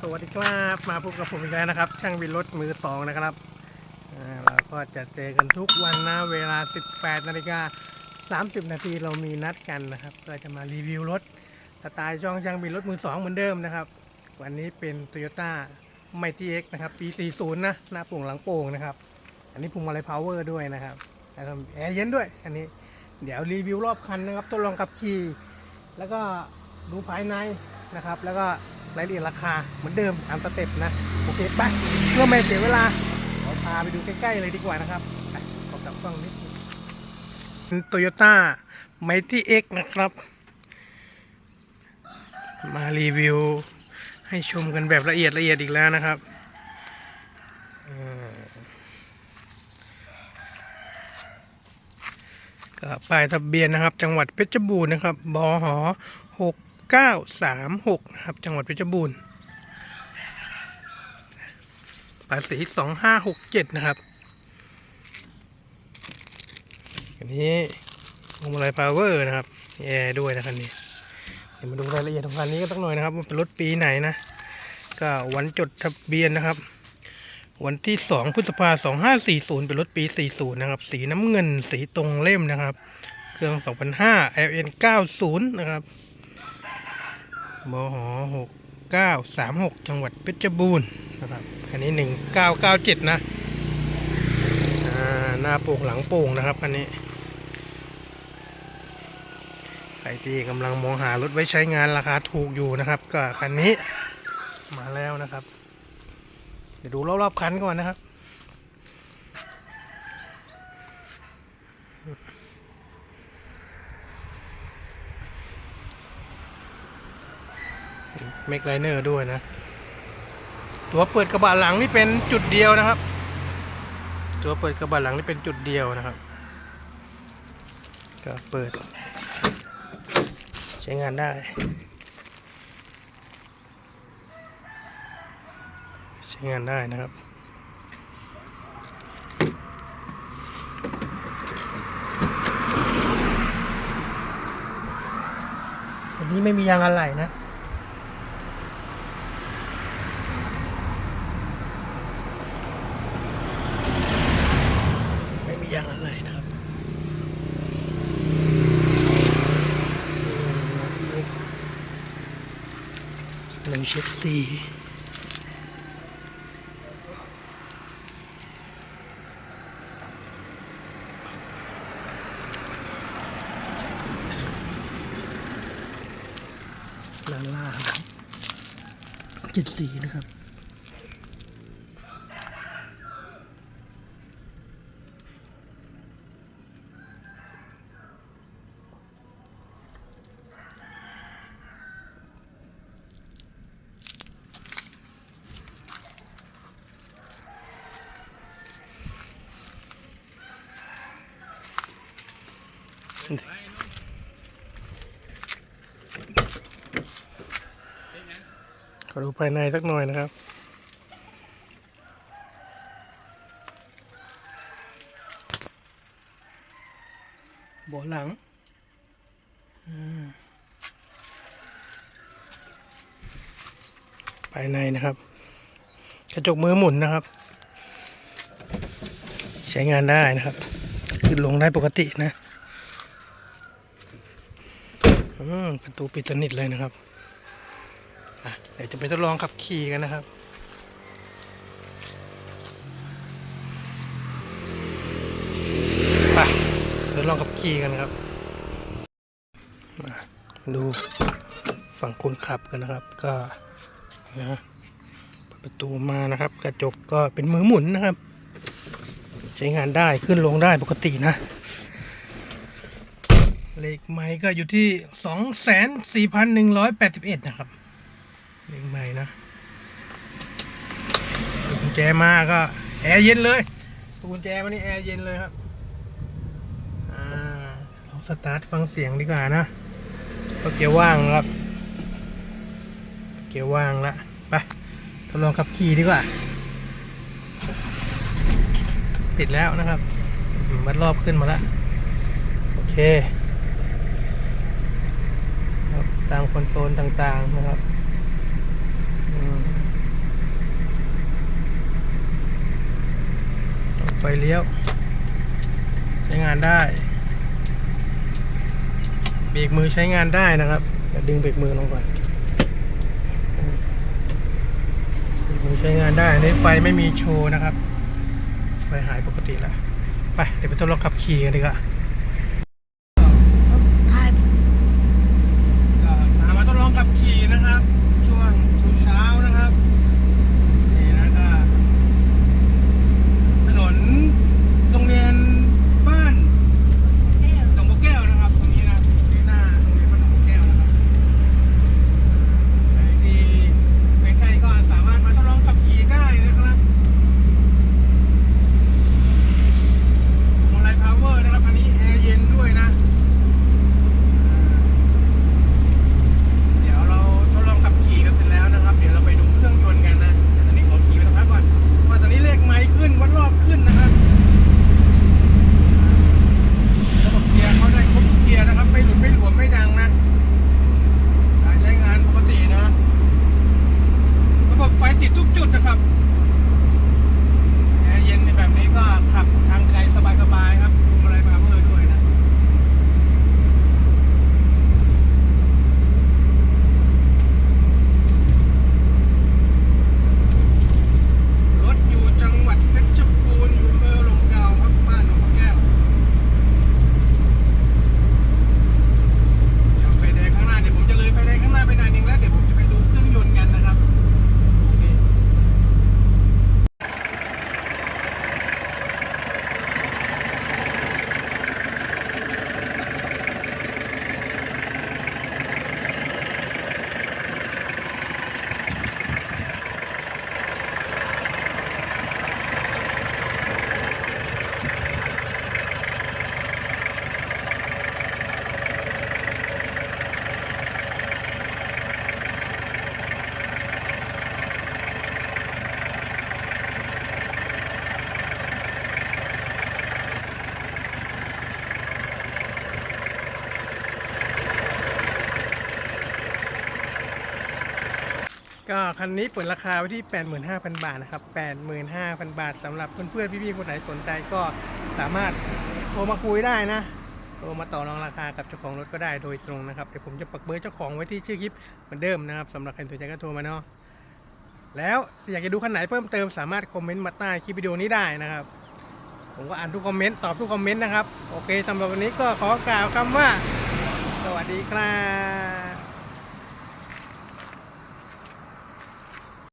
สวัสดีครับมาพบกับผมอีกแล้วนะครับ ช่างวินรถมือสองนะครับเราก็จะเจอกันทุกวันนะเวลา 18นาฬิกา30 นาทีเรามีนัดกันนะครับก็จะมารีวิวรถสไตล์ช่องช่างวินรถมือสองเหมือนเดิมนะครับ วันนี้เป็น Toyota m i g h t X นะครับ ปี 40 นะหน้าโป่งหลังโป่งนะครับ อันนี้พวงมาลัยพาวเวอร์ด้วยนะครับแล้วก็แอร์เย็นด้วย อันนี้เดี๋ยวรีวิวรอบคันนะครับทดลองขับขี่แล้วก็ดูภายในนะครับ แล้วก็ รายละเอียดราคาเหมือนเดิมตามสเต็ปนะ โอเคไปเพื่อไม่เสียเวลาเราพาไปดูใกล้ ๆ เลยดีกว่านะครับไปขอกลับกล้องนิดโตโยต้าไมตี้เอ็กนะครับ มารีวิว ให้ชมกันแบบละเอียดละเอียดอีกแล้วนะครับก็ป้ายทะเบียนนะครับ จังหวัดเพชรบูรณ์นะครับบหหกเก้าสามหกนะครับ จังหวัดเพชรบูรณ์ภาษีสองห้าหกเจ็ดนะครับ อันนี้พวงมาลัยพาวเวอร์นะครับแอร์ด้วยนะครับนี่เดี๋ยวมาดูรายละเอียดของคันนี้กันสักหน่อยนะครับว่าเป็นรถปีไหนนะ ก็วันจดทะเบียนนะครับ วันที่ 2 พฤษภาคม2540 เป็นรถปี 40 นะครับ สีน้ำเงินสีตรงเล่มนะครับ เครื่อง 2005 LN 90 นะครับ บห6936จังหวัดเพชรบูรณ์นะครับอันนี้1997นะอ่าเก้าเจ็ดนะหน้าโป่งหลังโป่งนะครับ อันนี้ใครที่กำลังมองหารถไว้ใช้งานราคาถูกอยู่นะครับ ก็คันนี้มาแล้วนะครับ เดี๋ยวดูรอบๆคันก่อนนะครับ เมกไลเนอร์ด้วยนะ ตัวเปิดกระบะหลังนี่เป็นจุดเดียวนะครับ ตัวเปิดกระบะหลังนี่เป็นจุดเดียวนะครับ ก็เปิด ใช้งานได้ ใช้งานได้นะครับอันนี้ไม่มียางอะไหล่นะ ไม่มียางอะไหล่นะครับหนึ่ง เช็คสี่ลาล่าครับเจ็ดสีนะครับ ขอดูภายในสักหน่อยนะครับเบาะหลังภายในนะครับ กระจกมือหมุนนะครับ ใช้งานได้นะครับ ขึ้นลงได้ปกตินะอืม ประตูปิดสนิทเลยนะครับเดี๋ยวจะไปทดลองขับขี่กันนะครับไปทดลองขับขี่กันครับมาดูฝั่งคนขับกันนะครับ ก็นะปประตูมานะครับ กระจกก็เป็นมือหมุนนะครับ ใช้งานได้ขึ้นลงได้ปกตินะ เลขไม้ก็อยู่ที่สองแสนสี่พันหนึ่งร้อยแปดสิบเอ็ดนะครับ เลขใหม่นะกุญแจมาก็แอร์เย็นเลยกุญแจมานี่แอร์เย็นเลยครับอ่าลองสตาร์ทฟังเสียงดีกว่านะก็เกียร์ว่างครับ เกียร์ว่างละไปทดลองขับขี่ดีกว่า ติดแล้วนะครับมวัดรอบขึ้นมาแล้วโอเค ตามคอนโซลต่างๆนะครับไฟเลี้ยว ใช้งานได้เบรกมือใช้งานได้นะครับจะดึงเบรกมือลงก่อนเบรกมือใช้งานได้ในไฟไม่มีโชว์นะครับ ไฟหายปกติแล้ว ไป เดี๋ยวไปทดลองขับขี่กันดีกว่า ติดทุกจุดนะครับแอร์เย็นในแบบนี้ก็ขับทางไกลสบายๆครับพวงมาลัยพาวเวอร์ด้วยนะ รถอยู่จังหวัดเพชรบูรณ์อยู่อำเภอลมเกล้าครับบ้านหนองบัวแก้ว เดี๋ยวไฟแดงข้างหน้าเดี๋ยวผมจะเลยไฟแดงข้างหน้าไปหน่อยหนึงแล้วเดี๋ยวผมจะไปดูเครื่องยนต์กันนะครับนี่ ก็คันนี้เปิดราคาไว้ที่ 85,000 บาทนะครับ 85,000 บาทสำหรับเพื่อนๆ พี่ๆ คนไหนสนใจก็สามารถโทรมาคุยได้นะโทรมาต่อรองราคากับเจ้าของรถก็ได้โดยตรงนะครับ เดี๋ยวผมจะปักเบอร์เจ้าของไว้ที่ชื่อคลิปเหมือนเดิมนะครับสำหรับใครสนใจก็โทรมาเนาะ แล้วอยากจะดูคันไหนเพิ่มเติมสามารถคอมเมนต์มาใต้คลิปวิดีโอนี้ได้นะครับ ผมก็อ่านทุกคอมเมนต์ตอบทุกคอมเมนต์นะครับ โอเคสำหรับวันนี้ก็ขอกล่าวคำว่า สวัสดีครับ